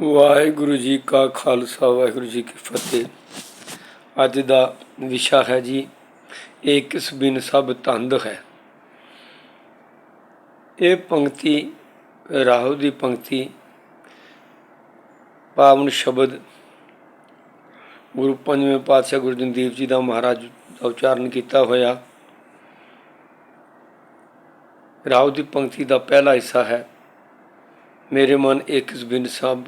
ਵਾਹਿਗੁਰੂ ਜੀ ਕਾ ਖਾਲਸਾ, ਵਾਹਿਗੁਰੂ ਜੀ ਕੀ ਫਤਿਹ। ਅੱਜ ਦਾ ਵਿਸ਼ਾ ਹੈ ਜੀ ਇਹ ਕਿਸ ਬਿਨ ਸਭ ਤੰਦ ਹੈ। ਇਹ ਪੰਕਤੀ, ਰਾਹੁ ਦੀ ਪੰਕਤੀ, ਪਾਵਨ ਸ਼ਬਦ, ਗੁਰੂ ਪੰਜਵੇਂ ਪਾਤਸ਼ਾਹ ਗੁਰੂ ਜੰਦੀਪ ਜੀ ਦਾ ਮਹਾਰਾਜ ਦਾ ਉਚਾਰਨ ਕੀਤਾ ਹੋਇਆ। ਰਾਹੁ ਦੀ ਪੰਕਤੀ ਦਾ ਪਹਿਲਾ ਹਿੱਸਾ ਹੈ, ਮੇਰੇ ਮਨ ਇੱਕ ਬਿਨ ਸਭ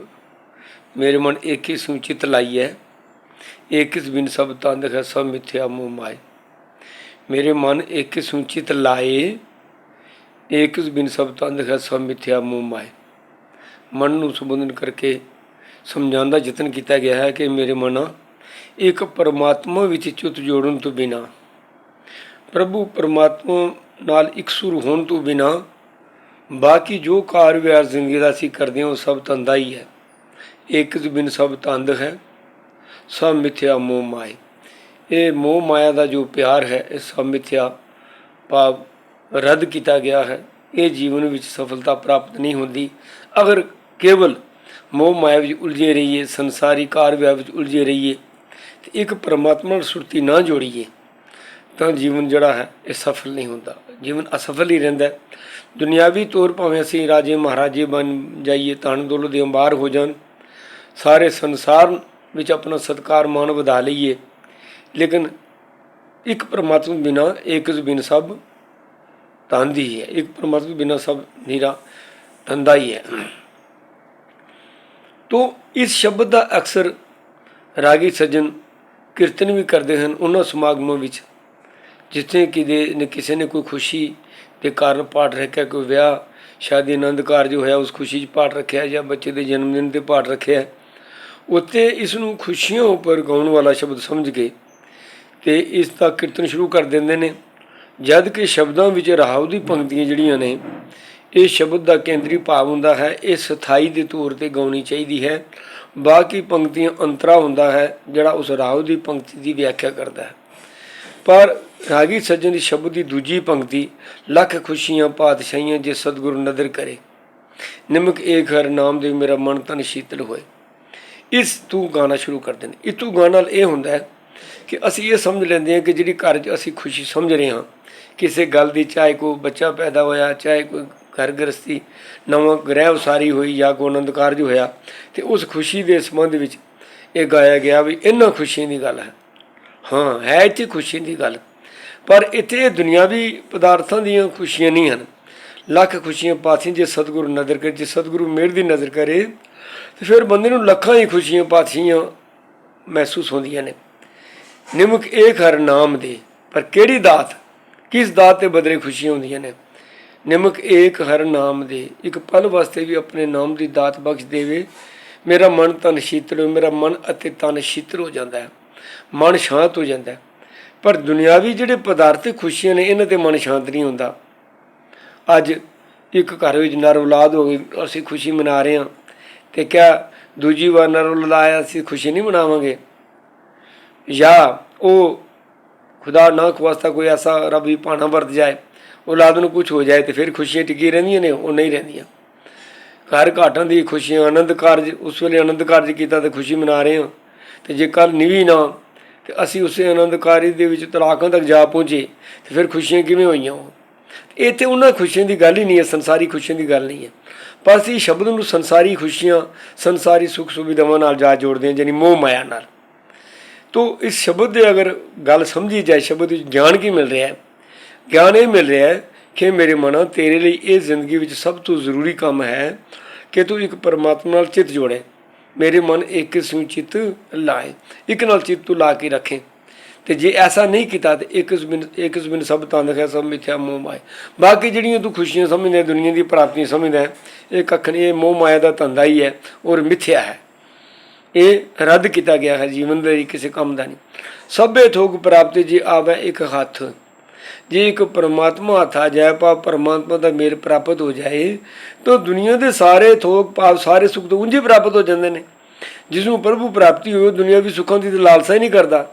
ਮੇਰੇ ਮਨ ਏਕੀ ਸੂਚਿਤ ਲਾਈਐ ਏਕਿਸ ਬਿਨ ਸਭ ਤੰਦ ਹੈ, ਸਭ ਮਿਥਿਆ ਮੋਹ ਮਾਏ। ਮੇਰੇ ਮਨ ਏਕੀ ਸੂਚਿਤ ਲਾਏ ਏਕਿਸ ਬਿਨ ਸਭ ਤੰਦ ਹੈ, ਸਭ ਮਿਥਿਆ ਮੋਹ ਮਾਏ। ਮਨ ਨੂੰ ਸੰਬੋਧਨ ਕਰਕੇ ਸਮਝਾਉਣ ਦਾ ਯਤਨ ਕੀਤਾ ਗਿਆ ਹੈ ਕਿ ਮੇਰੇ ਮਨ ਇੱਕ ਪਰਮਾਤਮਾ ਵਿੱਚ ਚੁੱਤ ਜੋੜਨ ਤੋਂ ਬਿਨਾ, ਪ੍ਰਭੂ ਪਰਮਾਤਮਾ ਨਾਲ ਇਕਸੁਰ ਹੋਣ ਤੋਂ ਬਿਨਾ, ਬਾਕੀ ਜੋ ਕਾਰ ਜ਼ਿੰਦਗੀ ਦਾ ਅਸੀਂ ਕਰਦੇ ਹਾਂ, ਉਹ ਸਭ ਤੰਦਾ ਹੀ ਹੈ। ਇੱਕ ਬਿਨ ਸਭ ਤੰਦ ਹੈ, ਸਭ ਮਿਥਿਆ ਮੋਹ ਮਾਏ। ਇਹ ਮੋਹ ਮਾਇਆ ਦਾ ਜੋ ਪਿਆਰ ਹੈ, ਇਹ ਸਭ ਮਿਥਿਆ ਭਾਵ ਰੱਦ ਕੀਤਾ ਗਿਆ ਹੈ। ਇਹ ਜੀਵਨ ਵਿੱਚ ਸਫਲਤਾ ਪ੍ਰਾਪਤ ਨਹੀਂ ਹੁੰਦੀ। ਅਗਰ ਕੇਵਲ ਮੋਹ ਮਾਇਆ ਵਿੱਚ ਉਲਝੇ ਰਹੀਏ, ਸੰਸਾਰੀ ਕਾਰ ਵਿਹਾਰ ਵਿੱਚ ਉਲਝੇ ਰਹੀਏ, ਤੇ ਇੱਕ ਪਰਮਾਤਮਾ ਨਾਲ ਸੁਰਤੀ ਨਾ ਜੋੜੀਏ, ਤਾਂ ਜੀਵਨ ਜਿਹੜਾ ਹੈ, ਇਹ ਸਫਲ ਨਹੀਂ ਹੁੰਦਾ। ਜੀਵਨ ਅਸਫਲ ਹੀ ਰਹਿੰਦਾ ਦੁਨਿਆਵੀ ਤੌਰ ਭਾਵੇਂ ਅਸੀਂ ਰਾਜੇ ਮਹਾਰਾਜੇ ਬਣ ਜਾਈਏ ਧਨ ਦੌਲਤ ਦੇ ਅੰਬਾਰ ਹੋ ਜਾਣ ਸਾਰੇ ਸੰਸਾਰ ਵਿੱਚ ਆਪਣਾ ਸਤਕਾਰ ਮਾਣ ਵਧਾ ਲਈਏ। ਲੇਕਿਨ ਇੱਕ ਪਰਮਾਤਮਾ ਬਿਨਾ ਇੱਕ ਬਿਨ ਸਭ ਤੰਦ ਹੀ ਹੈ। ਇੱਕ ਪਰਮਾਤਮਾ ਬਿਨਾ ਸਭ ਨੀਰਾ ਧੰਦਾ ਹੀ ਹੈ। ਤੋ ਇਸ ਸ਼ਬਦ ਦਾ ਅਕਸਰ ਰਾਗੀ ਸੱਜਣ ਕੀਰਤਨ ਵੀ ਕਰਦੇ ਹਨ ਉਹਨਾਂ ਸਮਾਗਮਾਂ ਵਿੱਚ, ਜਿੱਥੇ ਕਿਤੇ ਨੇ ਕਿਸੇ ਨੇ ਕੋਈ ਖੁਸ਼ੀ ਦੇ ਕਾਰਨ ਪਾਠ ਰੱਖਿਆ, ਕੋਈ ਵਿਆਹ, ਸ਼ਾਦੀ, ਆਨੰਦ ਕਾਰਜ ਹੋਇਆ, ਉਸ ਖੁਸ਼ੀ 'ਚ ਪਾਠ ਰੱਖਿਆ ਜਾਂ ਬੱਚੇ ਦੇ ਜਨਮ ਦਿਨ ਤੇ ਪਾਠ ਰੱਖਿਆ। ਉੱਤੇ ਇਸ ਨੂੰ ਖੁਸ਼ੀਆਂ ਉੱਪਰ ਗਾਉਣ ਵਾਲਾ ਸ਼ਬਦ ਸਮਝ ਕੇ ਤੇ ਇਸ ਦਾ ਕੀਰਤਨ ਸ਼ੁਰੂ ਕਰ ਦਿੰਦੇ ਨੇ। ਜਦ ਕਿ ਸ਼ਬਦਾਂ ਵਿੱਚ ਰਹਾਉ ਦੀ ਪੰਕਤੀਆਂ ਜਿਹੜੀਆਂ ਨੇ, ਇਹ ਸ਼ਬਦ ਦਾ ਕੇਂਦਰੀ ਭਾਵ ਹੁੰਦਾ ਹੈ, ਇਹ ਸਥਾਈ ਦੇ ਤੌਰ ਤੇ ਗਾਉਣੀ ਚਾਹੀਦੀ ਹੈ। ਬਾਕੀ ਪੰਕਤੀਆਂ ਅੰਤਰਾ ਹੁੰਦਾ ਹੈ, ਜਿਹੜਾ ਉਸ ਰਾਹੁ ਦੀ ਪੰਕਤੀ ਦੀ ਵਿਆਖਿਆ ਕਰਦਾ ਹੈ। ਪਰ ਰਾਗੀ ਸੱਜਣ ਦੀ ਸ਼ਬਦ ਦੀ ਦੂਜੀ ਪੰਕਤੀ, ਲੱਖ ਖੁਸ਼ੀਆਂ ਪਾਤਸ਼ਾਹੀਆਂ ਜੇ ਸਤਿਗੁਰੂ ਨਦਰ ਕਰੇ। ਨਿਮਕ ਏਕ ਹਰ ਨਾਮ ਦੇ ਮੇਰਾ ਮਨ ਤਨ ਸ਼ੀਤਲ ਹੋਏ। ਇਸ ਤੂੰ ਗਾਣਾ ਸ਼ੁਰੂ ਕਰ ਦਿੰਦੇ। ਇਹ ਤੂੰ ਗਾਣਾ ਨਾਲ ਇਹ ਹੁੰਦਾ ਹੈ ਕਿ ਅਸੀਂ ਇਹ ਸਮਝ ਲੈਂਦੇ ਹਾਂ ਕਿ ਜਿਹੜੀ ਘਰ 'ਚ ਅਸੀਂ ਖੁਸ਼ੀ ਸਮਝ ਰਹੇ ਹਾਂ, ਕਿਸੇ ਗੱਲ ਦੀ, ਚਾਹੇ ਕੋਈ ਬੱਚਾ ਪੈਦਾ ਹੋਇਆ, ਚਾਹੇ ਕੋਈ ਘਰ ਗ੍ਰਸਤੀ ਨਵਾਂ ਗ੍ਰਹਿ ਉਸਾਰੀ ਹੋਈ ਜਾਂ ਕੋਈ ਆਨੰਦ ਕਾਰਜ ਹੋਇਆ, ਤੇ ਉਸ ਖੁਸ਼ੀ ਦੇ ਸੰਬੰਧ ਵਿੱਚ ਇਹ ਗਾਇਆ ਗਿਆ ਵੀ ਇਹਨਾਂ ਖੁਸ਼ੀ ਦੀ ਗੱਲ ਹੈ। ਹਾਂ, ਹੈ ਇੱਥੇ ਖੁਸ਼ੀ ਦੀ ਗੱਲ। ਪਰ ਇੱਥੇ ਦੁਨਿਆਵੀ ਪਦਾਰਥਾਂ ਦੀਆਂ ਖੁਸ਼ੀਆਂ ਨਹੀਂ ਹਨ। ਲੱਖ ਖੁਸ਼ੀਆਂ ਪਾਥੀਆਂ ਜੇ ਸਤਿਗੁਰੂ ਨਜ਼ਰ ਕਰੇ, ਜੇ ਸਤਿਗੁਰੂ ਮਿਹਰ ਦੀ ਨਜ਼ਰ ਕਰੇ ਤੇ ਫਿਰ ਬੰਦੇ ਨੂੰ ਲੱਖਾਂ ਹੀ ਖੁਸ਼ੀਆਂ ਪਾਤਸ਼ੀਆਂ ਮਹਿਸੂਸ ਹੁੰਦੀਆਂ ਨੇ। ਨਿਮਕ ਏਕ ਹਰ ਨਾਮ ਦੇ, ਪਰ ਕਿਹੜੀ ਦਾਤ, ਕਿਸ ਦਾਤ ਤੇ ਬਦਲੇ ਖੁਸ਼ੀਆਂ ਹੁੰਦੀਆਂ ਨੇ? ਨਿਮਕ ਏਕ ਹਰ ਨਾਮ ਦੇ, ਇੱਕ ਪਲ ਵਾਸਤੇ ਵੀ ਆਪਣੇ ਨਾਮ ਦੀ ਦਾਤ ਬਖਸ਼ ਦੇਵੇ। ਮੇਰਾ ਮਨ ਤਨ ਸ਼ੀਤਲ ਹੋ ਮੇਰਾ ਮਨ ਅਤੇ ਤਨ ਸ਼ੀਤਲ ਹੋ ਜਾਂਦਾ ਹੈ। ਮਨ ਸ਼ਾਂਤ ਹੋ ਜਾਂਦਾ ਹੈ। ਪਰ ਦੁਨਿਆਵੀ ਜਿਹੜੇ ਪਦਾਰਥਿਕ ਖੁਸ਼ੀਆਂ ਨੇ, ਇਹਨਾਂ ਤੇ ਮਨ ਸ਼ਾਂਤ ਨਹੀਂ ਹੁੰਦਾ। ਅੱਜ ਇੱਕ ਘਰ ਵਿੱਚ ਨਰ ਔਲਾਦ ਹੋ ਗਈ ਅਸੀਂ ਖੁਸ਼ੀ ਮਨਾ ਰਹੇ ਹਾਂ। ਤੇ ਕਿਆ ਦੂਜੀ ਵਾਰ ਨਰ ਲਾਇਆ ਅਸੀਂ ਖੁਸ਼ੀ ਨਹੀਂ ਮਨਾਵਾਂਗੇ? ਜਾਂ ਉਹ ਖੁਦਾ ਨਾ ਖਵਾਸਤਾ ਕੋਈ ਐਸਾ ਰੱਬ ਵੀ ਪਾਣਾ ਵਰਤ ਜਾਏ ਔਲਾਦ ਨੂੰ ਕੁਝ ਹੋ ਜਾਏ ਤੇ ਫਿਰ ਖੁਸ਼ੀਆਂ ਟਿਕੀ ਰਹਿੰਦੀਆਂ ਨੇ, ਉਹ ਨਹੀਂ ਰਹਿੰਦੀਆਂ। ਘਰ ਘਾਟਾਂ ਦੀ ਖੁਸ਼ੀਆਂ ਆਨੰਦ ਕਾਰਜ, ਉਸ ਵੇਲੇ ਆਨੰਦ ਕਾਰਜ ਕੀਤਾ ਤੇ ਖੁਸ਼ੀ ਮਨਾ ਰਹੇ ਹਾਂ। ਤੇ ਜੇ ਕੱਲ ਨਿਵੀ ਨਾ ਤੇ ਅਸੀਂ ਉਸੇ ਆਨੰਦ ਕਾਰਜ ਦੇ ਵਿੱਚ ਤਲਾਕਾਂ ਤੱਕ ਜਾ ਪਹੁੰਚੇ, ਤੇ ਫਿਰ ਖੁਸ਼ੀਆਂ ਕਿਵੇਂ ਹੋਈਆਂ ਉਹ ਇੱਥੇ ਉਹਨਾਂ ਖੁਸ਼ੀਆਂ ਦੀ ਗੱਲ ਹੀ ਨਹੀਂ ਹੈ, ਸੰਸਾਰੀ ਖੁਸ਼ੀਆਂ ਦੀ ਗੱਲ ਨਹੀਂ ਹੈ। ਪਰ ਅਸੀਂ ਸ਼ਬਦ ਨੂੰ ਸੰਸਾਰੀ ਖੁਸ਼ੀਆਂ, ਸੰਸਾਰੀ ਸੁੱਖ ਸੁਵਿਧਾਵਾਂ ਨਾਲ ਜਾ ਜੋੜਦੇ ਹਾਂ ਯਾਨੀ ਮੋਹ ਮਾਇਆ ਨਾਲ। ਤੋ ਇਸ ਸ਼ਬਦ ਦੇ ਅਗਰ ਗੱਲ ਸਮਝੀ ਜਾਏ, ਸ਼ਬਦ ਵਿੱਚ ਗਿਆਨ ਕੀ ਮਿਲ ਰਿਹਾ ਹੈ? ਗਿਆਨ ਇਹ ਮਿਲ ਰਿਹਾ ਹੈ ਕਿ ਮੇਰੇ ਮਨਾ, ਤੇਰੇ ਲਈ ਇਹ ਜ਼ਿੰਦਗੀ ਵਿੱਚ ਸਭ ਤੋਂ ਜ਼ਰੂਰੀ ਕੰਮ ਹੈ ਕਿ ਤੂੰ ਇੱਕ ਪਰਮਾਤਮਾ ਨਾਲ ਚਿੱਤ ਜੋੜੇ। ਮੇਰੇ ਮਨ ਇੱਕ ਸੂ ਚਿੱਤ ਲਾਏ, ਇੱਕ ਨਾਲ ਚਿੱਤ ਤੂੰ ਲਾ ਕੇ ਰੱਖੇ। ਤੇ ਜੇ ਐਸਾ ਨਹੀਂ ਕੀਤਾ ਤੇ ਇੱਕ ਬਿਨ ਇੱਕ ਬਿਨ ਸਭ ਤੰਦ ਹੈ, ਸਭ ਮਿਥਿਆ ਮੋਹ ਮਾਇਆ। ਬਾਕੀ ਜਿਹੜੀਆਂ ਤੂੰ ਖੁਸ਼ੀਆਂ ਸਮਝਦਾ ਦੁਨੀਆ ਦੀ ਪ੍ਰਾਪਤੀ ਸਮਝਦਾ ਇਹ ਕੱਖ ਨਹੀਂ, ਇਹ ਮੋਹ ਮਾਇਆ ਦਾ ਧੰਦਾ ਹੀ ਹੈ ਔਰ ਮਿਥਿਆ ਹੈ। ਇਹ ਰੱਦ ਕੀਤਾ ਗਿਆ ਹੈ, ਜੀਵਨ ਦੇ ਕਿਸੇ ਕੰਮ ਦਾ ਨਹੀਂ। ਸਭੇ ਥੋਕ ਪ੍ਰਾਪਤੀ ਜੀ ਆਵੇ ਇੱਕ ਹੱਥ। ਜੇ ਇੱਕ ਪਰਮਾਤਮਾ ਹੱਥ ਆ ਜਾਏ ਪਾ ਪਰਮਾਤਮਾ ਦਾ ਮੇਲ ਪ੍ਰਾਪਤ ਹੋ ਜਾਏ, ਤਾਂ ਦੁਨੀਆ ਦੇ ਸਾਰੇ ਥੋਕ ਪਾਪ ਸਾਰੇ ਸੁੱਖ ਤੋਂ ਉਂਝੇ ਪ੍ਰਾਪਤ ਹੋ ਜਾਂਦੇ ਨੇ। ਜਿਸ ਨੂੰ ਪ੍ਰਭੂ ਪ੍ਰਾਪਤੀ ਹੋਵੇ ਉਹ ਦੁਨੀਆਵੀ ਸੁੱਖਾਂ ਦੀ ਲਾਲਸਾ ਹੀ ਨਹੀਂ ਕਰਦਾ।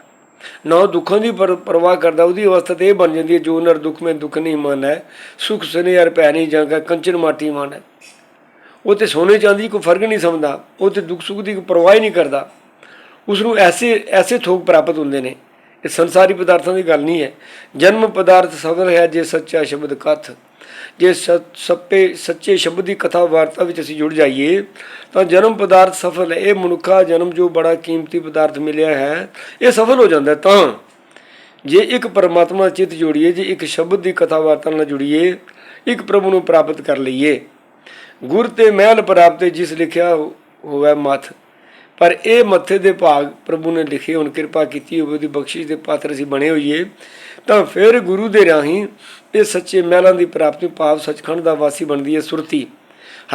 ਨਾ ਉਹ ਦੁੱਖਾਂ ਦੀ ਪਰਵਾਹ ਕਰਦਾ, ਉਹਦੀ ਅਵਸਥਾ ਤੇ ਇਹ ਬਣ ਜਾਂਦੀ ਹੈ, ਜੋ ਨਰ ਦੁੱਖ ਮੈਂ ਦੁੱਖ ਨਹੀਂ ਮਨ ਹੈ, ਸੁਖ ਸਨੇ ਯਾਰ ਪੈ ਨਹੀਂ ਜਾਂਗਾ ਕੰਚਨ ਮਾਟੀ ਮਨ ਹੈ। ਉਹ ਤੇ ਸੋਨੇ ਚਾਂਦੀ ਕੋਈ ਫ਼ਰਕ ਨਹੀਂ ਸਮਝਦਾ, ਉਹ ਤੇ ਦੁੱਖ ਸੁੱਖ ਦੀ ਕੋਈ ਪਰਵਾਹ ਹੀ ਨਹੀਂ ਕਰਦਾ। ਉਸ ਨੂੰ ਐਸੇ ਐਸੇ ਥੋਕ ਪ੍ਰਾਪਤ ਹੁੰਦੇ ਨੇ। ਇਹ ਸੰਸਾਰੀ ਪਦਾਰਥਾਂ ਦੀ ਗੱਲ ਨਹੀਂ ਹੈ। ਜਨਮ ਪਦਾਰਥ ਸਫਲ ਹੈ ਜੇ ਸੱਚਾ ਸ਼ਬਦ ਕਥ। ਜੇ ਸੱਪੇ, ਸੱਚੇ ਸ਼ਬਦ ਦੀ ਕਥਾ ਵਾਰਤਾ ਵਿੱਚ ਅਸੀਂ ਜੁੜ ਜਾਈਏ, ਤਾਂ ਜਨਮ ਪਦਾਰਥ ਸਫਲ ਹੈ। ਇਹ ਮਨੁੱਖਾ ਜਨਮ ਜੋ ਬੜਾ ਕੀਮਤੀ ਪਦਾਰਥ ਮਿਲਿਆ ਹੈ, ਇਹ ਸਫਲ ਹੋ ਜਾਂਦਾ ਤਾਂ ਜੇ ਇੱਕ ਪਰਮਾਤਮਾ ਨਾਲ ਚਿੱਤ ਜੋੜੀਏ, ਜੇ ਇੱਕ ਸ਼ਬਦ ਦੀ ਕਥਾ ਵਾਰਤਾ ਨਾਲ ਜੁੜੀਏ, ਇੱਕ ਪ੍ਰਭੂ ਨੂੰ ਪ੍ਰਾਪਤ ਕਰ ਲਈਏ। ਗੁਰ ਤੇ ਮਹਿਲ ਪ੍ਰਾਪਤੇ ਜਿਸ ਲਿਖਿਆ ਹੋ- ਹੋਵੇ ਮਥ। ਪਰ ਇਹ ਮੱਥੇ ਦੇ ਭਾਗ ਪ੍ਰਭੂ ਨੇ ਲਿਖੇ, ਹੁਣ ਕਿਰਪਾ ਕੀਤੀ ਹੋਵੇ, ਉਹਦੀ ਬਖਸ਼ਿਸ਼ ਦੇ ਪਾਤਰ ਅਸੀਂ ਬਣੇ ਹੋਈਏ। ਤਾਂ ਫਿਰ ਗੁਰੂ ਦੇ ਰਾਹੀਂ ਇਹ ਸੱਚੇ ਮਹਿਲਾਂ ਦੀ ਪ੍ਰਾਪਤੀ ਭਾਵ ਸੱਚਖੰਡ ਦਾ ਵਾਸੀ ਬਣਦੀ ਹੈ, ਸੁਰਤੀ।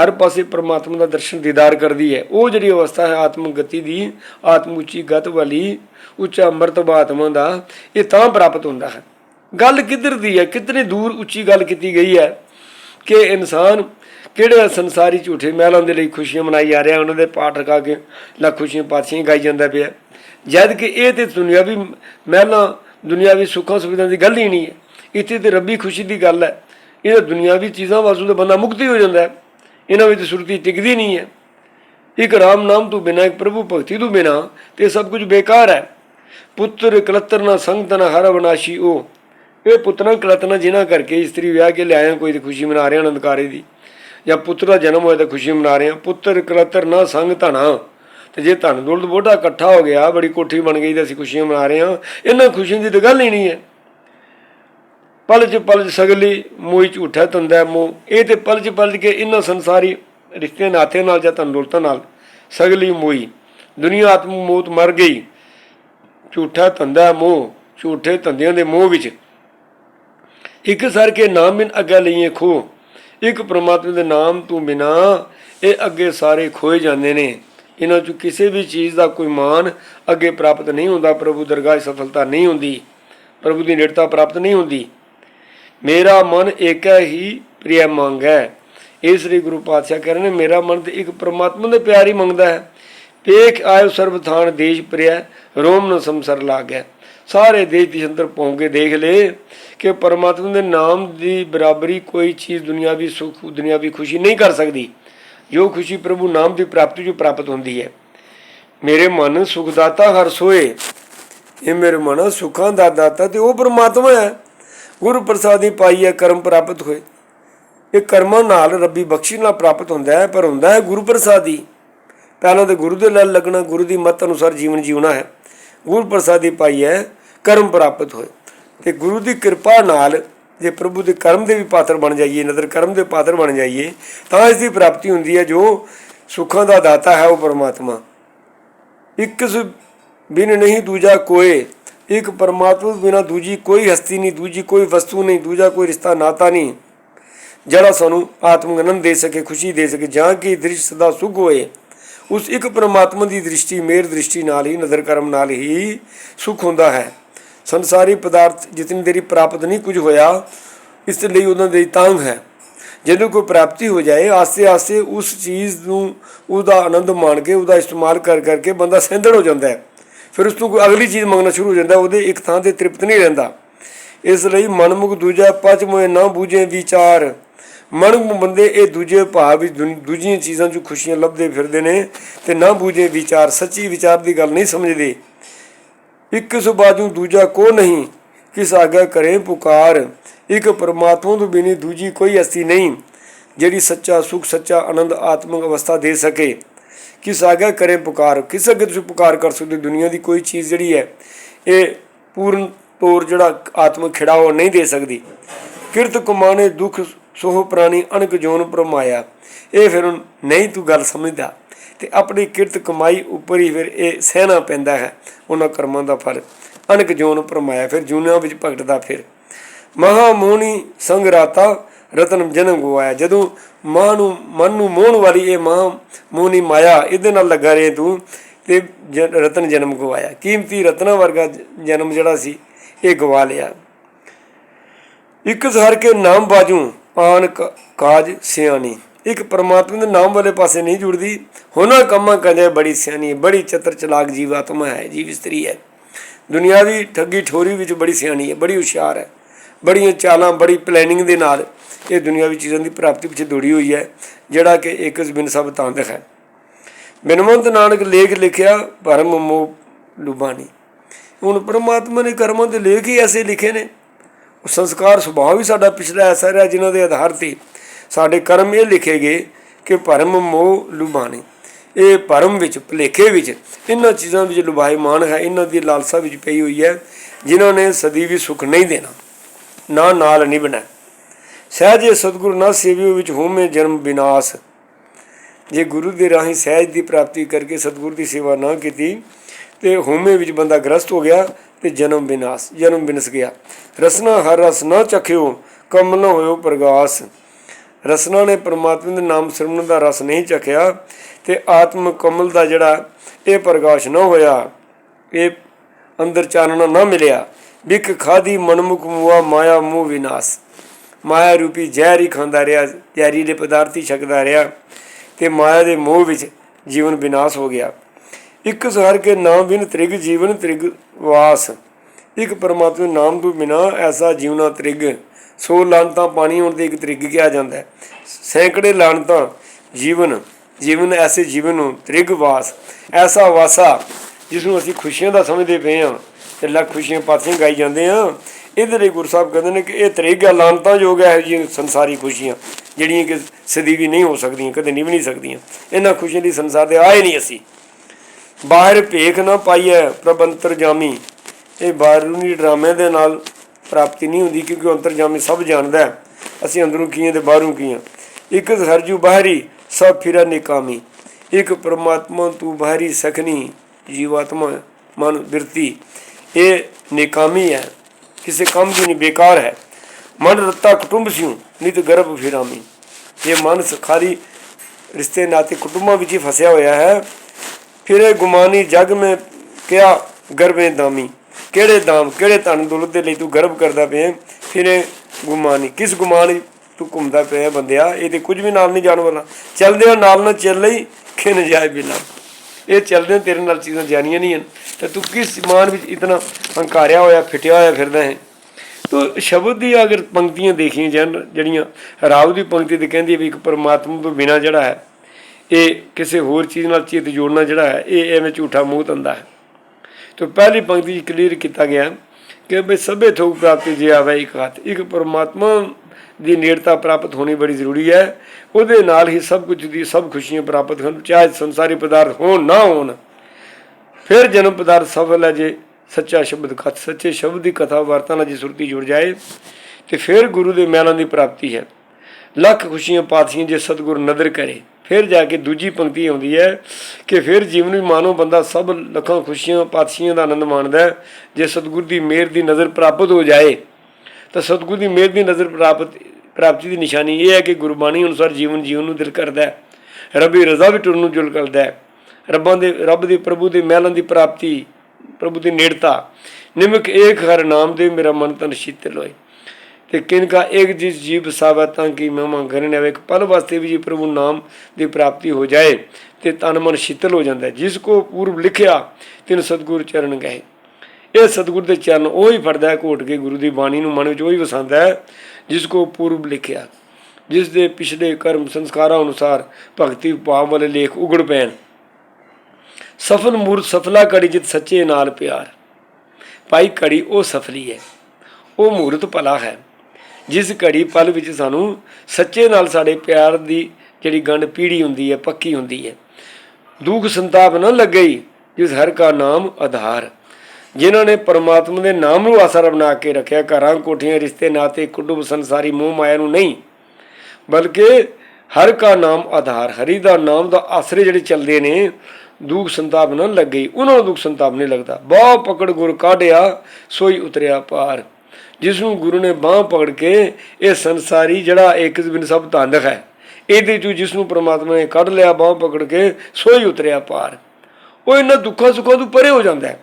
ਹਰ ਪਾਸੇ ਪਰਮਾਤਮਾ ਦਾ ਦਰਸ਼ਨ ਦੀਦਾਰ ਕਰਦੀ ਹੈ। ਉਹ ਜਿਹੜੀ ਅਵਸਥਾ ਹੈ ਆਤਮਿਕ ਗਤੀ ਦੀ ਆਤਮ ਉੱਚੀ ਗਤ ਵਾਲੀ, ਉੱਚਾ ਮਰਤਬਾ ਆਤਮਾ ਦਾ, ਇਹ ਤਾਂ ਪ੍ਰਾਪਤ ਹੁੰਦਾ ਹੈ। ਗੱਲ ਕਿੱਧਰ ਦੀ ਹੈ? ਕਿਤਨੇ ਦੂਰ ਉੱਚੀ ਗੱਲ ਕੀਤੀ ਗਈ ਹੈ ਕਿ ਇਨਸਾਨ ਕਿਹੜੇ ਸੰਸਾਰੀ ਝੂਠੇ ਮਹਿਲਾਂ ਦੇ ਲਈ ਖੁਸ਼ੀਆਂ ਮਨਾਈ ਜਾ ਰਿਹਾ ਉਹਨਾਂ ਦੇ ਪਾਠ ਰਖਾ ਕੇ ਲੱਖ ਖੁਸ਼ੀਆਂ ਪਾਤਸ਼ਾਹੀਆਂ ਗਾਈ ਜਾਂਦਾ ਪਿਆ। ਜਦ ਕਿ ਇਹ ਤੇ ਦੁਨਿਆਵੀ ਮਹਿਲਾਂ, ਦੁਨਿਆਵੀ ਸੁੱਖਾਂ ਸੁਵਿਧਾ ਦੀ ਗੱਲ ਹੀ ਨਹੀਂ ਹੈ। ਇੱਥੇ ਤੇ ਰੱਬੀ ਖੁਸ਼ੀ ਦੀ ਗੱਲ ਹੈ। ਇਹ ਦੁਨਿਆਵੀ ਚੀਜ਼ਾਂ ਵਾਸੂ ਤੇ ਬੰਦਾ ਮੁਕਤੀ ਹੋ ਜਾਂਦਾ ਹੈ। ਇਹਨਾਂ ਵਿੱਚ ਸੁਰਤੀ ਟਿਕਦੀ ਨਹੀਂ ਹੈ। ਇੱਕ ਰਾਮ ਨਾਮ ਤੋਂ ਬਿਨਾਂ, ਇੱਕ ਪ੍ਰਭੂ ਭਗਤੀ ਤੋਂ ਬਿਨਾਂ ਤੇ ਸਭ ਕੁਝ ਬੇਕਾਰ ਹੈ। ਪੁੱਤਰ ਕਲਤਰ ਨਾ ਸੰਗ ਤਨ ਹਰ ਅਵਨਾਸ਼ੀ ਉਹ। ਇਹ ਪੁੱਤਰਾਂ ਕਲਤਨਾ ਜਿਨ੍ਹਾਂ ਕਰਕੇ ਇਸਤਰੀ ਵਿਆਹ ਕੇ ਲਿਆਇਆ, ਕੋਈ ਤੇ ਖੁਸ਼ੀ ਮਨਾ ਰਹੇ ਆਨੰਦਕਾਰੇ ਦੀ। ਜਾਂ ਪੁੱਤਰ ਦਾ ਜਨਮ ਹੋਇਆ ਤਾਂ ਖੁਸ਼ੀ ਮਨਾ ਰਹੇ ਆ ਪੁੱਤਰ ਕਲਤਰ ਨਾ ਸੰਗ ਧਨਾ ਤੇ ਜੇ ਧਨ ਦੌਲਤ ਬੋਢਾ ਇਕੱਠਾ ਹੋ ਗਿਆ, ਬੜੀ ਕੋਠੀ ਬਣ ਗਈ ਤਾਂ ਅਸੀਂ ਖੁਸ਼ੀਆਂ ਮਨਾ ਰਹੇ ਹਾਂ। ਇਹਨਾਂ ਖੁਸ਼ੀਆਂ ਦੀ ਤਾਂ ਗੱਲ ਹੀ ਨਹੀਂ ਹੈ। ਪਲ ਚ ਪਲ ਚ ਸਗਲੀ ਮੋਈ ਝੂਠਾ ਤੰਦਾ ਮੋਹ। ਇਹ ਤੇ ਪਲ ਚ ਪਲ ਕੇ ਇਹਨਾਂ ਸੰਸਾਰੀ ਰਿਸ਼ਤੇ ਨਾਤੇ ਨਾਲ ਜਾਂ ਧਨ ਦੌਲਤਾਂ ਨਾਲ। ਸਗਲੀ ਮੋਈ ਦੁਨੀਆ ਆਤਮ ਮੌਤ ਮਰ ਗਈ। ਝੂਠਾ ਧੰਦਾ ਮੋਹ। ਝੂਠੇ ਧੰਦਿਆਂ ਦੇ ਮੋਹ ਵਿੱਚ। ਇੱਕ ਸਰ ਕੇ ਨਾਮ ਬਿਨ ਅੱਗੇ ਲਈਏ ਖੋ ਇੱਕ ਪ੍ਰਮਾਤਮਾ ਦੇ ਨਾਮ ਤੋਂ ਬਿਨਾ ਇਹ ਅੱਗੇ ਸਾਰੇ ਖੋਏ ਜਾਂਦੇ ਨੇ। ਇਹਨਾਂ 'ਚੋਂ ਕਿਸੇ ਵੀ ਚੀਜ਼ ਦਾ ਕੋਈ ਮਾਨ ਅੱਗੇ ਪ੍ਰਾਪਤ ਨਹੀਂ ਹੁੰਦਾ। ਪ੍ਰਭੂ ਦਰਗਾਹ 'ਚ ਸਫਲਤਾ ਨਹੀਂ ਹੁੰਦੀ। ਪ੍ਰਭੂ ਦੀ ਨਿਰਤਾ ਪ੍ਰਾਪਤ ਨਹੀਂ ਹੁੰਦੀ। ਮੇਰਾ ਮਨ ਏਕਾ ਹੀ ਪ੍ਰਿਆ ਮੰਗੈ ਇਹ ਸ੍ਰੀ ਗੁਰੂ ਪਾਤਸ਼ਾਹ ਕਹਿ ਰਹੇ ਨੇ, ਮੇਰਾ ਮਨ ਤੇ ਇੱਕ ਪ੍ਰਮਾਤਮਾ ਦੇ ਪਿਆਰ ਹੀ ਮੰਗਦਾ ਹੈ। ਪੇਖ ਆਇਓ ਸਰਬ ਥਾਨ ਦੇਸ਼ ਪ੍ਰਿਆ, ਰੋਮ ਨ ਸੰਸਰ ਲਾਗੈ। ਸਾਰੇ ਦੇਸ਼ ਦੇ ਅੰਦਰ ਪਹੁੰਚ ਦੇਖ ਲੈ ਕਿ ਪਰਮਾਤਮਾ ਦੇ ਨਾਮ ਦੀ ਬਰਾਬਰੀ ਕੋਈ ਚੀਜ਼ ਦੁਨਿਆਵੀ ਸੁਖ ਦੁਨਿਆਵੀ ਖੁਸ਼ੀ ਨਹੀਂ ਕਰ ਸਕਦੀ। ਜੋ ਖੁਸ਼ੀ ਪ੍ਰਭੂ ਨਾਮ ਦੀ ਪ੍ਰਾਪਤੀ ਜੋ ਪ੍ਰਾਪਤ ਹੁੰਦੀ ਹੈ। ਮੇਰੇ ਮਨ ਸੁਖਦਾਤਾ ਹਰ ਸੋਏ। ਇਹ ਮੇਰੇ ਮਨ ਸੁਖਾਂ ਦਾ ਦਾਤਾ ਤੇ ਉਹ ਪਰਮਾਤਮਾ ਹੈ। ਗੁਰੂ ਪ੍ਰਸਾਦੀ ਪਾਈ ਹੈ ਕਰਮ ਪ੍ਰਾਪਤ ਹੋਏ। ਇਹ ਕਰਮਾਂ ਨਾਲ ਰੱਬੀ ਬਖਸ਼ੀ ਨਾਲ ਪ੍ਰਾਪਤ ਹੁੰਦਾ ਹੈ, ਪਰ ਹੁੰਦਾ ਹੈ ਗੁਰੂ ਪ੍ਰਸਾਦੀ ਪਹਿਲਾਂ ਤਾਂ ਗੁਰੂ ਦੇ ਨਾਲ ਲੱਗਣਾ, ਗੁਰੂ ਦੀ ਮੱਤ ਅਨੁਸਾਰ ਜੀਵਨ ਜਿਉਣਾ ਹੈ। ਗੁਰੂ ਪ੍ਰਸਾਦੀ ਪਾਈ ਹੈ, ਕਰਮ ਪ੍ਰਾਪਤ ਹੋਏ। ਤੇ ਗੁਰੂ ਦੀ ਕਿਰਪਾ ਨਾਲ ਜੇ ਪ੍ਰਭੂ ਦੇ ਕਰਮ ਦੇ ਵੀ ਪਾਤਰ ਬਣ ਜਾਈਏ, ਨਦਰ ਕਰਮ ਦੇ ਪਾਤਰ ਬਣ ਜਾਈਏ, ਤਾਂ ਇਸ ਦੀ ਪ੍ਰਾਪਤੀ ਹੁੰਦੀ ਹੈ ਜੋ ਸੁੱਖਾਂ ਦਾ ਦਾਤਾ ਹੈ ਉਹ ਪਰਮਾਤਮਾ। ਇੱਕ ਬਿਨ ਨਹੀਂ, ਦੂਜਾ ਕੋਏ। ਇੱਕ ਪਰਮਾਤਮਾ ਤੋਂ ਬਿਨਾ ਦੂਜੀ ਕੋਈ ਹਸਤੀ ਨਹੀਂ, ਦੂਜੀ ਕੋਈ ਵਸਤੂ ਨਹੀਂ, ਦੂਜਾ ਕੋਈ ਰਿਸ਼ਤਾ ਨਾਤਾ ਨਹੀਂ, ਜਿਹੜਾ ਸਾਨੂੰ ਆਤਮਿਕ ਆਨੰਦ ਦੇ ਸਕੇ, ਖੁਸ਼ੀ ਦੇ ਸਕੇ, ਜਾਂ ਕਿ ਦ੍ਰਿਸ਼ ਸਦਾ ਸੁਖ ਹੋਏ। ਉਸ ਇੱਕ ਪਰਮਾਤਮਾ ਦੀ ਦ੍ਰਿਸ਼ਟੀ, ਮੇਰ ਦ੍ਰਿਸ਼ਟੀ ਨਾਲ ਹੀ, ਨਜ਼ਰ ਕਰਮ ਨਾਲ ਹੀ ਸੁਖ ਹੁੰਦਾ ਹੈ। ਸੰਸਾਰੀ ਪਦਾਰਥ ਜਿਤਨੀ ਦੇਰੀ ਪ੍ਰਾਪਤ ਨਹੀਂ ਕੁਝ ਹੋਇਆ, ਇਸ ਲਈ ਉਹਨਾਂ ਦੇ ਤਾਂਗ ਹੈ। ਜਦੋਂ ਕੋਈ ਪ੍ਰਾਪਤੀ ਹੋ ਜਾਏ ਆਸਤੇ ਆਸਤੇ ਉਸ ਚੀਜ਼ ਨੂੰ ਉਹਦਾ ਆਨੰਦ ਮਾਣ ਕੇ, ਉਹਦਾ ਇਸਤੇਮਾਲ ਕਰ ਕਰਕੇ ਬੰਦਾ ਸਹਿੰਦੜ ਹੋ ਜਾਂਦਾ ਹੈ। ਫਿਰ ਉਸ ਤੋਂ ਕੋਈ ਅਗਲੀ ਚੀਜ਼ ਮੰਗਣਾ ਸ਼ੁਰੂ ਹੋ ਜਾਂਦਾ, ਉਹਦੇ ਇੱਕ ਥਾਂ ਤੇ ਤ੍ਰਿਪਤ ਨਹੀਂ ਰਹਿੰਦਾ। ਇਸ ਲਈ ਮਨਮੁਖ ਦੂਜਾ ਪਚ ਮੋਏ ਨਾ ਬੂਝੇ ਵਿਚਾਰ। ਮਨਮੁਖ ਬੰਦੇ ਇਹ ਦੂਜੇ ਭਾਵ ਵਿੱਚ ਦੂਜੀਆਂ ਚੀਜ਼ਾਂ 'ਚ ਖੁਸ਼ੀਆਂ ਲੱਭਦੇ ਫਿਰਦੇ ਨੇ ਤੇ ਨਾ ਬੂਝੇ ਵਿਚਾਰ, ਸੱਚੀ ਵਿਚਾਰ ਦੀ ਗੱਲ ਨਹੀਂ ਸਮਝਦੇ। ਇੱਕ ਸੁਬਾਜੂ ਦੂਜਾ ਕੋ ਨਹੀਂ, ਕਿਸ ਆਗਾ ਕਰੇ ਪੁਕਾਰ। ਇੱਕ ਪਰਮਾਤਮਾ ਤੋਂ ਬਿਨੀ ਦੂਜੀ ਕੋਈ ਹਸਤੀ ਨਹੀਂ, ਜਿਹੜੀ ਸੱਚਾ ਸੁਖ, ਸੱਚਾ ਆਨੰਦ, ਆਤਮਿਕ ਅਵਸਥਾ ਦੇ ਸਕੇ। ਕਿਸ ਆਗਾ ਕਰੇ ਪੁਕਾਰ, ਕਿਸ ਅੱਗੇ ਤੁਸੀਂ ਪੁਕਾਰ ਕਰ ਸਕਦੇ ਹੋ? ਦੁਨੀਆ ਦੀ ਕੋਈ ਚੀਜ਼ ਜਿਹੜੀ ਹੈ, ਇਹ ਪੂਰਨ ਤੌਰ ਜਿਹੜਾ ਆਤਮਿਕ ਖਿੜਾ ਉਹ ਨਹੀਂ ਦੇ ਸਕਦੀ। ਕਿਰਤ ਕਮਾਣੇ ਦੁੱਖ ਸੋਹ ਪ੍ਰਾਣੀ ਅਣਕ ਜੋਨ ਪਰਮਾਇਆ ਇਹ ਫਿਰ ਨਹੀਂ ਤੂੰ ਗੱਲ ਸਮਝਦਾ। ਤੇ ਆਪਣੀ ਕਿਰਤ ਕਮਾਈ ਉੱਪਰ ਹੀ ਫਿਰ ਇਹ ਸਹਿਣਾ ਪੈਂਦਾ ਹੈ। ਉਹਨਾਂ ਕਰਮਾਂ ਦਾ ਫਲ। ਅਣਕ ਜੋਨ ਪਰਮਾਇਆ ਫਿਰ ਜੂਨਾਂ ਵਿੱਚ ਭਗਤਦਾ ਫਿਰ। ਮਹਾ ਮੋਹਣੀ ਸੰਗ ਰਤਨ ਜਨਮ ਗਵਾਇਆ। ਜਦੋਂ ਮਾਂ ਨੂੰ ਮਨ ਨੂੰ ਮੋਹਣ ਵਾਲੀ ਇਹ ਮਹਾ ਮੋਹਣੀ ਮਾਇਆ ਇਹਦੇ ਨਾਲ ਲੱਗਾ ਰਹੇ ਤੂੰ, ਤੇ ਜ- ਰਤਨ ਜਨਮ ਗਵਾਇਆ। ਕੀਮਤੀ ਰਤਨਾ ਵਰਗਾ ਜਨਮ ਜਿਹੜਾ ਸੀ, ਇਹ ਗਵਾ ਲਿਆ। ਇੱਕ ਜ਼ਹਰ ਕੇ ਨਾਮ ਬਾਜੂ। ਆਨ ਕ- ਕਾਜ ਸਿਆਣੀ। ਇੱਕ ਪਰਮਾਤਮਾ ਦੇ ਨਾਮ ਵਾਲੇ ਪਾਸੇ ਨਹੀਂ ਜੁੜਦੀ। ਹੋਣਾ ਕੰਮਾਂ ਕਦੇ ਬੜੀ ਸਿਆਣੀ ਹੈ, ਬੜੀ ਚਤਰ ਚਲਾਕ ਜੀਵਾਤਮਾ ਹੈ, ਜੀਵ ਇਸਤਰੀ ਹੈ। ਦੁਨਿਆਵੀ ਠੱਗੀ ਠੋਰੀ ਵਿੱਚ ਬੜੀ ਸਿਆਣੀ ਹੈ, ਬੜੀ ਹੁਸ਼ਿਆਰ ਹੈ। ਬੜੀਆਂ ਚਾਲਾਂ, ਬੜੀ ਪਲੈਨਿੰਗ ਦੇ ਨਾਲ ਇਹ ਦੁਨਿਆਵੀ ਚੀਜ਼ਾਂ ਦੀ ਪ੍ਰਾਪਤੀ ਵਿੱਚ ਦੌੜੀ ਹੋਈ ਹੈ, ਜਿਹੜਾ ਕਿ ਇੱਕ ਬਿਨ ਸਭ ਤਾਂਦਕ ਹੈ। ਬਿਨਵੰਤ ਨਾਨਕ ਲੇਖ ਲਿਖਿਆ ਭਰਮ ਮੋਹ ਲੁਬਾਨੀ ਹੁਣ ਪ੍ਰਮਾਤਮਾ ਨੇ ਕਰਮਾਂ ਦੇ ਲੇਖ ਹੀ ਐਸੇ ਲਿਖੇ ਨੇ। ਸੰਸਕਾਰ ਸੁਭਾਅ ਵੀ ਸਾਡਾ ਪਿਛਲਾ ਐਸਾ ਰਿਹਾ ਜਿਨ੍ਹਾਂ ਦੇ ਆਧਾਰ ਤੇ ਸਾਡੇ ਕਰਮ ਇਹ ਲਿਖੇ ਗਏ ਕਿ ਭਰਮ ਮੋਹ ਲੁਬਾਨੀ ਇਹ ਭਰਮ ਵਿੱਚ, ਭੁਲੇਖੇ ਵਿੱਚ ਇਹਨਾਂ ਚੀਜ਼ਾਂ ਵਿੱਚ ਲੁਭਾਈ ਮਾਨ ਹੈ, ਇਹਨਾਂ ਦੀ ਲਾਲਸਾ ਵਿੱਚ ਪਈ ਹੋਈ ਹੈ, ਜਿਨ੍ਹਾਂ ਨੇ ਸਦੀ ਵੀ ਸੁਖ ਨਹੀਂ ਦੇਣਾ, ਨਾ ਨਾਲ ਨਹੀਂ ਨਿਭਣਾ ਸਹਿਜੇ ਸਤਿਗੁਰੂ ਨਾ ਸੇਵਿਓ ਵਿੱਚ ਹੋਮੇ ਜਨਮ ਵਿਨਾਸ਼ ਜੇ ਗੁਰੂ ਦੇ ਰਾਹੀਂ ਸਹਿਜ ਦੀ ਪ੍ਰਾਪਤੀ ਕਰਕੇ ਸਤਿਗੁਰੂ ਦੀ ਸੇਵਾ ਨਾ ਕੀਤੀ, ਤੇ ਹੋਮੇ ਵਿੱਚ ਬੰਦਾ ਗ੍ਰਸਤ ਹੋ ਗਿਆ ਤੇ ਜਨਮ ਵਿਨਾਸ਼, ਜਨਮ ਵਿਨਸ ਗਿਆ। ਰਸਨਾ, ਹਰ ਰਸ ਨਾ ਚਖਿਓ ਕਮ ਨ ਹੋਇਓ ਪ੍ਰਗਾਸ। ਰਸਨਾ ਨੇ ਪ੍ਰਮਾਤਮਾ ਦੇ ਨਾਮ ਸਿਮਰਨ ਦਾ ਰਸ ਨਹੀਂ ਚਖਿਆ ਤੇ ਆਤਮ ਕਮਲ ਦਾ ਜਿਹੜਾ ਇਹ ਪ੍ਰਗਾਸ਼ ਨਾ ਹੋਇਆ, ਇਹ ਅੰਦਰ ਚਾਨਣਾ ਨਾ ਮਿਲਿਆ। ਬਿਕ ਖਾਦੀ ਮਨਮੁਖ ਮੁਆ, ਮਾਇਆ ਮੋਹ ਵਿਨਾਸ਼। ਮਾਇਆ ਰੂਪੀ ਜ਼ਹਿਰ ਹੀ ਖਾਂਦਾ ਰਿਹਾ, ਜ਼ਹਿਰੀਲੇ ਪਦਾਰਥ ਹੀ ਛਕਦਾ ਰਿਹਾ ਤੇ ਮਾਇਆ ਦੇ ਮੋਹ ਵਿੱਚ ਜੀਵਨ ਵਿਨਾਸ਼ ਹੋ ਗਿਆ। ਇੱਕ ਸਹਰ ਕੇ ਨਾਮ ਬਿਨ ਤ੍ਰਿਗ, ਜੀਵਨ ਤ੍ਰਿਗ ਵਾਸ। ਇੱਕ ਪਰਮਾਤਮਾ ਨਾਮ ਤੋਂ ਬਿਨਾ ਐਸਾ ਜੀਵਨਾ ਤ੍ਰਿਗ। ਸੋ ਲਾਂਤਾਂ ਪਾਣੀ ਹੋਣ ਤੇ ਇੱਕ ਤ੍ਰਿਗ ਕਿਹਾ ਜਾਂਦਾ ਹੈ। ਸੈਂਕੜੇ ਲਾਂਤਾਂ ਜੀਵਨ ਜੀਵਨ ਐਸੇ ਜੀਵਨ ਨੂੰ ਤ੍ਰਿਗ ਵਾਸ। ਐਸਾ ਵਾਸਾ ਜਿਸ ਨੂੰ ਅਸੀਂ ਖੁਸ਼ੀਆਂ ਦਾ ਸਮਝਦੇ ਪਏ ਹਾਂ ਤੇ ਲੱਖ ਖੁਸ਼ੀਆਂ ਪਾਸੀਆਂ ਗਾਈ ਜਾਂਦੇ ਆ ਇਹਦੇ ਲਈ ਗੁਰੂ ਸਾਹਿਬ ਕਹਿੰਦੇ ਨੇ ਕਿ ਇਹ ਤ੍ਰਿਗ ਹੈ ਲਾਂਤਾਂ ਯੋਗ ਹੈ ਜੀ ਸੰਸਾਰੀ ਖੁਸ਼ੀਆਂ ਜਿਹੜੀਆਂ ਕਿ ਸਦੀਵੀ ਨਹੀਂ ਹੋ ਸਕਦੀਆਂ, ਕਦੇ ਨਹੀਂ ਵੀ ਨਹੀਂ ਸਕਦੀਆਂ। ਇਹਨਾਂ ਖੁਸ਼ੀਆਂ ਦੀ ਸੰਸਾਰ ਦੇ ਆਏ ਨਹੀਂ ਅਸੀਂ। ਬਾਹਰ ਭੇਖ ਨਾ ਪਾਈਐ ਪ੍ਰਬੰਤਰ ਜਾਮੀ। ਇਹ ਬਾਹਰੂਨੀ ਡਰਾਮੇ ਦੇ ਨਾਲ ਪ੍ਰਾਪਤੀ ਨਹੀਂ ਹੁੰਦੀ ਕਿਉਂਕਿ ਉਹ ਅੰਤਰਜਾਮੀ ਸਭ ਜਾਣਦਾ ਹੈ। ਅਸੀਂ ਅੰਦਰੋਂ ਕੀ ਹਾਂ ਤੇ ਬਾਹਰੋਂ ਕੀ ਇੱਕ ਹਰਜੂ ਬਾਹਰੀ, ਸਭ ਫਿਰਾ ਨਿਕਾਮੀ। ਇੱਕ ਪ੍ਰਮਾਤਮਾ ਤੂੰ ਬਾਹਰੀ ਸਖਨੀ ਜੀਵਾਤਮਾ ਮਨ ਬਿਰਤੀ। ਇਹ ਨਿਕਾਮੀ ਹੈ। ਕਿਸੇ ਕੰਮ ਦੀ ਨਹੀਂ ਬੇਕਾਰ ਹੈ। ਮਨ ਰੱਤਾ ਕੁਟੁੰਬ ਸਿਉ, ਨਿਤ ਗਰਭ ਫਿਰਾਮੀ। ਇਹ ਮਨ ਖਾਲੀ ਰਿਸ਼ਤੇ ਨਾਤੇ ਕੁਟੁੰਬਾਂ ਵਿੱਚ ਹੀ ਫਸਿਆ ਹੋਇਆ ਹੈ। ਫਿਰ ਇਹ ਗੁਮਾਨੀ ਜਗ ਮੈਂ ਕਿਆ ਗਰਭੇ ਦਾਮੀ, ਕਿਹੜੇ ਦਾਮ, ਕਿਹੜੇ ਧਨ ਦੌਲਤ ਦੇ ਲਈ ਤੂੰ ਗਰਭ ਕਰਦਾ ਪਿਆ? ਫਿਰ ਇਹ ਗੁਮਾਨੀ, ਕਿਸ ਗੁਮਾਨ ਤੂੰ ਘੁੰਮਦਾ ਪਿਆ ਬੰਦਿਆ? ਇਹ ਤੇ ਕੁਝ ਵੀ ਨਾਲ ਨਹੀਂ ਜਾਣ ਵਾਲਾ। ਚੱਲਦੇ ਆ ਨਾਲ ਨਾ ਚੱਲ ਲਈ, ਖਿਨ ਜਾਏ ਬਿਨਾ। ਇਹ ਚੱਲਦੇ ਤੇਰੇ ਨਾਲ ਚੀਜ਼ਾਂ ਜਾਣੀਆਂ ਨਹੀਂ ਹਨ। ਤੇ ਤੂੰ ਕਿਸ ਮਾਨ ਵਿੱਚ ਇਤਨਾ ਹੰਕਾਰਿਆ ਹੋਇਆ, ਫਿਟਿਆ ਹੋਇਆ ਫਿਰਦਾ ਹੈ? ਤੋ ਸ਼ਬਦ ਦੀ ਅਗਰ ਪੰਕਤੀਆਂ ਦੇਖੀਆਂ ਜਾਣ, ਜਿਹੜੀਆਂ ਰਾਵ ਦੀ ਪੰਕਤੀ ਤੇ ਕਹਿੰਦੀ ਹੈ ਵੀ ਇੱਕ ਪਰਮਾਤਮਾ ਤੋਂ ਬਿਨਾ ਜਿਹੜਾ ਹੈ ਇਹ ਕਿਸੇ ਹੋਰ ਚੀਜ਼ ਨਾਲ ਚਿੱਤ ਜੋੜਨਾ ਜਿਹੜਾ ਹੈ, ਇਹ ਐਵੇਂ ਝੂਠਾ ਮੂੰਹ ਤੰਦਾ ਹੈ। ਤੋ ਪਹਿਲੀ ਪੰਕਤੀ ਕਲੀਅਰ ਕੀਤਾ ਗਿਆ ਕਿ ਬਈ ਸਭੇ ਥੋਕ ਪ੍ਰਾਪਤੀ ਜੇ ਆਵੇ ਇੱਕ ਹੱਥ। ਇੱਕ ਪਰਮਾਤਮਾ ਦੀ ਨੇੜਤਾ ਪ੍ਰਾਪਤ ਹੋਣੀ ਬੜੀ ਜ਼ਰੂਰੀ ਹੈ। ਉਹਦੇ ਨਾਲ ਹੀ ਸਭ ਕੁਝ ਦੀ ਸਭ ਖੁਸ਼ੀਆਂ ਪ੍ਰਾਪਤ ਹਨ ਚਾਹੇ ਸੰਸਾਰੀ ਪਦਾਰਥ ਹੋਣ, ਨਾ ਹੋਣ। ਫਿਰ ਜਨਮ ਪਦਾਰਥ ਸਫਲ ਹੈ ਜੇ ਸੱਚਾ ਸ਼ਬਦ ਕਥ, ਸੱਚੇ ਸ਼ਬਦ ਦੀ ਕਥਾ, ਵਾਰਤਾ ਨਾਲ ਜੇ ਸੁਰਤੀ ਜੁੜ ਜਾਏ, ਤੇ ਫਿਰ ਗੁਰੂ ਦੇ ਮਹਿਲਾਂ ਦੀ ਪ੍ਰਾਪਤੀ ਹੈ। ਲੱਖ ਖੁਸ਼ੀਆਂ ਪਾਤੀਆਂ ਜੇ ਸਤਿਗੁਰ ਨਦਰ ਕਰੇ। ਫਿਰ ਜਾ ਕੇ ਦੂਜੀ ਪੰਕਤੀ ਆਉਂਦੀ ਹੈ ਕਿ ਫਿਰ ਜੀਵਨ ਵੀ ਮਾਨੋ ਬੰਦਾ ਸਭ ਲੱਖਾਂ ਖੁਸ਼ੀਆਂ ਪਾਤਸ਼ੀਆਂ ਦਾ ਆਨੰਦ ਮਾਣਦਾ ਜੇ ਸਤਿਗੁਰ ਦੀ ਮਿਹਰ ਦੀ ਨਜ਼ਰ ਪ੍ਰਾਪਤ ਹੋ ਜਾਏ, ਤਾਂ ਸਤਿਗੁਰ ਦੀ ਮਿਹਰ ਦੀ ਨਜ਼ਰ ਪ੍ਰਾਪਤ, ਪ੍ਰਾਪਤੀ ਦੀ ਨਿਸ਼ਾਨੀ ਇਹ ਹੈ ਕਿ ਗੁਰਬਾਣੀ ਅਨੁਸਾਰ ਜੀਵਨ ਜੀਵਨ ਨੂੰ ਦਿਲ ਕਰਦਾ ਹੈ। ਰੱਬੀ ਰਜ਼ਾ ਵੀ ਟੁਰਨ ਨੂੰ ਜੁਲ ਕਰਦਾ ਹੈ। ਰੱਬਾਂ ਦੇ, ਰੱਬ ਦੇ, ਪ੍ਰਭੂ ਦੇ ਮਹਿਲਾਂ ਦੀ ਪ੍ਰਾਪਤੀ, ਪ੍ਰਭੂ ਦੀ ਨੇੜਤਾ। ਨਿਮਕ ਏਕ ਹਰ ਨਾਮ ਦੇ ਮੇਰਾ ਮਨ ਤਨ ਸ਼ੀਤਲ ਹੋਏ ਤੇ ਕਿਨਕਾ ਇੱਕ ਜਿਸ ਜੀਵ ਸਾਵਾ ਤਾਂ ਕਿ ਮਹਿਮਾ ਕਰਨ ਆਵੇ ਇੱਕ ਪਲ ਵਾਸਤੇ ਵੀ ਜੀ ਪ੍ਰਭੂ ਨਾਮ ਦੀ ਪ੍ਰਾਪਤੀ ਹੋ ਜਾਏ ਤੇ ਤਨ ਮਨ ਸ਼ੀਤਲ ਹੋ ਜਾਂਦਾ ਜਿਸ ਕੋ ਪੂਰਬ ਲਿਖਿਆ ਤਿਨ ਸਤਗੁਰ ਚਰਨ ਗਏ ਇਹ ਸਤਗੁਰ ਦੇ ਚਰਨ ਉਹ ਹੀ ਫੜਦਾ ਹੈ ਘੋਟ ਕੇ ਗੁਰੂ ਦੀ ਬਾਣੀ ਨੂੰ ਮਨ ਵਿੱਚ ਉਹ ਹੀ ਵਸਾਉਂਦਾ ਹੈ ਜਿਸ ਕੋ ਪੂਰਬ ਲਿਖਿਆ ਜਿਸ ਦੇ ਪਿਛਲੇ ਕਰਮ ਸੰਸਕਾਰਾਂ ਅਨੁਸਾਰ ਭਗਤੀ ਭਾਵ ਵਾਲੇ ਲੇਖ ਉਗੜ ਪੈਣ ਸਫਲ ਮੂਰਤ ਸਫਲਾ ਕੜੀ ਜਿਤ ਸੱਚੇ ਨਾਲ ਪਿਆਰ ਭਾਈ ਕੜੀ ਉਹ ਸਫਲੀ ਹੈ ਉਹ ਮੂਰਤ ਭਲਾ ਹੈ ਜਿਸ ਘੜੀ ਪਲ ਵਿੱਚ ਸਾਨੂੰ ਸੱਚੇ ਨਾਲ ਸਾਡੇ ਪਿਆਰ ਦੀ ਜਿਹੜੀ ਗੰਢ ਪੀੜੀ ਹੁੰਦੀ ਹੈ, ਪੱਕੀ ਹੁੰਦੀ ਹੈ। ਦੁੱਖ ਸੰਤਾਪ ਨਾ ਲੱਗਈ ਜਿਸ ਹਰ ਕਾ ਨਾਮ ਆਧਾਰ। ਜਿਨ੍ਹਾਂ ਨੇ ਪਰਮਾਤਮਾ ਦੇ ਨਾਮ ਨੂੰ ਆਸਰਾ ਬਣਾ ਕੇ ਰੱਖਿਆ, ਘਰਾਂ, ਕੋਠੀਆਂ, ਰਿਸ਼ਤੇ, ਨਾਤੇ, ਕੁਟੁੰਬ, ਸੰਸਾਰੀ ਮੋਹ ਮਾਇਆ ਨੂੰ ਨਹੀਂ, ਬਲਕਿ ਹਰ ਕਾ ਨਾਮ ਆਧਾਰ, ਹਰੀ ਦਾ ਨਾਮ ਦਾ ਆਸਰੇ ਜਿਹੜੇ ਚੱਲਦੇ ਨੇ, ਦੁੱਖ ਸੰਤਾਪ ਨਾ ਲੱਗੇ ਉਹਨਾਂ ਨੂੰ ਦੁੱਖ ਸੰਤਾਪ ਨਹੀਂ ਲੱਗਦਾ। ਬਾਹ ਪਕੜ ਗੁਰ ਕਾਢਿਆ, ਸੋਈ ਉਤਰਿਆ ਪਾਰ। ਜਿਸ ਨੂੰ ਗੁਰੂ ਨੇ ਬਾਹ ਪਕੜ ਕੇ ਇਹ ਸੰਸਾਰੀ ਜਿਹੜਾ ਇੱਕ ਬਿਨ ਸਭ ਧੰਦਕ ਹੈ, ਇਹਦੇ ਚੋਂ ਜਿਸ ਨੂੰ ਪ੍ਰਮਾਤਮਾ ਨੇ ਕੱਢ ਲਿਆ, ਬਾਹ ਪਕੜ ਕੇ ਸੋਈ ਉਤਰਿਆ ਪਾਰ। ਉਹ ਇਹਨਾਂ ਦੁੱਖਾਂ ਸੁੱਖਾਂ ਤੋਂ ਪਰੇ ਹੋ ਜਾਂਦਾ ਹੈ।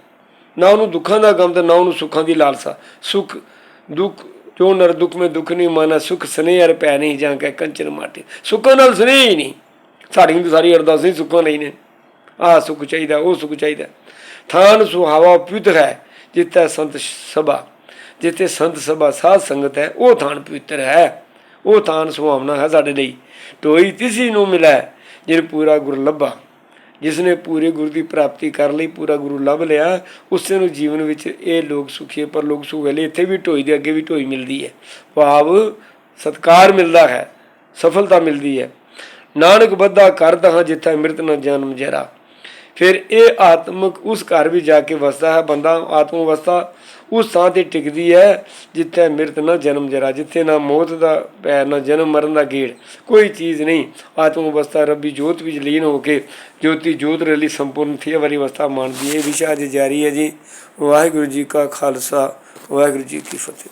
ਨਾ ਉਹਨੂੰ ਦੁੱਖਾਂ ਦਾ ਗਮ ਤੇ ਨਾ ਉਹਨੂੰ ਸੁੱਖਾਂ ਦੀ ਲਾਲਸਾ। ਸੁਖ, ਦੁੱਖ, ਜੋ ਨਰ ਦੁੱਖ ਮੇ ਦੁੱਖ ਨਹੀਂ, ਮਾਨਾ ਸੁਖ, ਸਨੇਹ ਅਰ ਪੈ ਨਹੀਂ, ਜਾਂ ਕੇ ਕੰਚਨ ਮਾਟੀ। ਸੁੱਖਾਂ ਨਾਲ ਸਨੇਹ ਹੀ ਨਹੀਂ। ਸਾਡੀ ਸਾਰੀ ਅਰਦਾਸ ਹੀ ਸੁੱਖਾਂ ਲਈ ਨੇ। ਆ ਸੁਖ ਚਾਹੀਦਾ, ਉਹ ਸੁਖ ਚਾਹੀਦਾ। ਥਾਨ ਸੁਹਾਵਾ ਪਵਿੱਤਰ ਹੈ, ਜਿੱਥੇ ਸੰਤ ਸਭਾ। ਜਿੱਥੇ ਸੰਤ ਸਭਾ ਸਾਧ ਸੰਗਤ ਹੈ, ਉਹ ਥਾਨ ਪਵਿੱਤਰ ਹੈ। ਉਹ ਥਾਨ ਸੁਹਾਵਣਾ ਹੈ ਸਾਡੇ ਲਈ। ਟੋਈ ਤਿਸੀ ਨੂੰ ਮਿਲੈ, ਜਿਨ ਪੂਰਾ ਗੁਰ ਲੱਭਾ। ਜਿਸ ਨੇ ਪੂਰੇ ਗੁਰੂ ਦੀ ਪ੍ਰਾਪਤੀ ਕਰ ਲਈ, ਪੂਰਾ ਗੁਰੂ ਲੱਭ ਲਿਆ, ਉਸੇ ਨੂੰ ਜੀਵਨ ਵਿੱਚ ਇਹ ਲੋਕ ਸੁਖੀ ਪਰ ਲੋਕ ਸੁਖ ਵੇਲੇ ਇੱਥੇ ਵੀ ਢੋਈ ਦੇ ਅੱਗੇ ਵੀ ਢੋਈ ਮਿਲਦੀ ਹੈ। ਭਾਵ ਸਤਕਾਰ ਮਿਲਦਾ ਹੈ, ਸਫਲਤਾ ਮਿਲਦੀ ਹੈ। ਨਾਨਕ ਬੱਧਾ ਕਰਦਾ ਹਾਂ ਜਿੱਥੇ ਅੰਮ੍ਰਿਤ ਨ ਜਨਮ ਜਰਾ। ਫਿਰ ਇਹ ਆਤਮਿਕ ਉਸ ਘਰ ਵੀ ਜਾ ਕੇ ਵਸਦਾ ਹੈ। ਬੰਦਾ ਆਤਮ ਅਵਸਥਾ ਉਸ ਥਾਂ ਤੇ ਟਿਕਦੀ ਹੈ ਜਿੱਥੇ ਮਿਰਤ ਨਾ ਜਨਮ ਜਰਾ, ਜਿੱਥੇ ਨਾ ਮੌਤ ਦਾ ਪੈਰ, ਨਾ ਜਨਮ ਮਰਨ ਦਾ ਗੇੜ। ਕੋਈ ਚੀਜ਼ ਨਹੀਂ। ਆਤਮ ਅਵਸਥਾ ਰੱਬੀ ਜੋਤ ਵਿੱਚ ਲੀਨ ਹੋ ਕੇ ਜੋਤੀ ਜੋਤ ਰਲੀ ਸੰਪੂਰਨ ਥੀ ਵਾਲੀ ਅਵਸਥਾ ਮੰਨਦੀ ਹੈ। ਇਹ ਵਿਸ਼ਾ ਅੱਜ ਜਾਰੀ ਹੈ ਜੀ। ਵਾਹਿਗੁਰੂ ਜੀ ਕਾ ਖਾਲਸਾ, ਵਾਹਿਗੁਰੂ ਜੀ ਕੀ ਫਤਿਹ।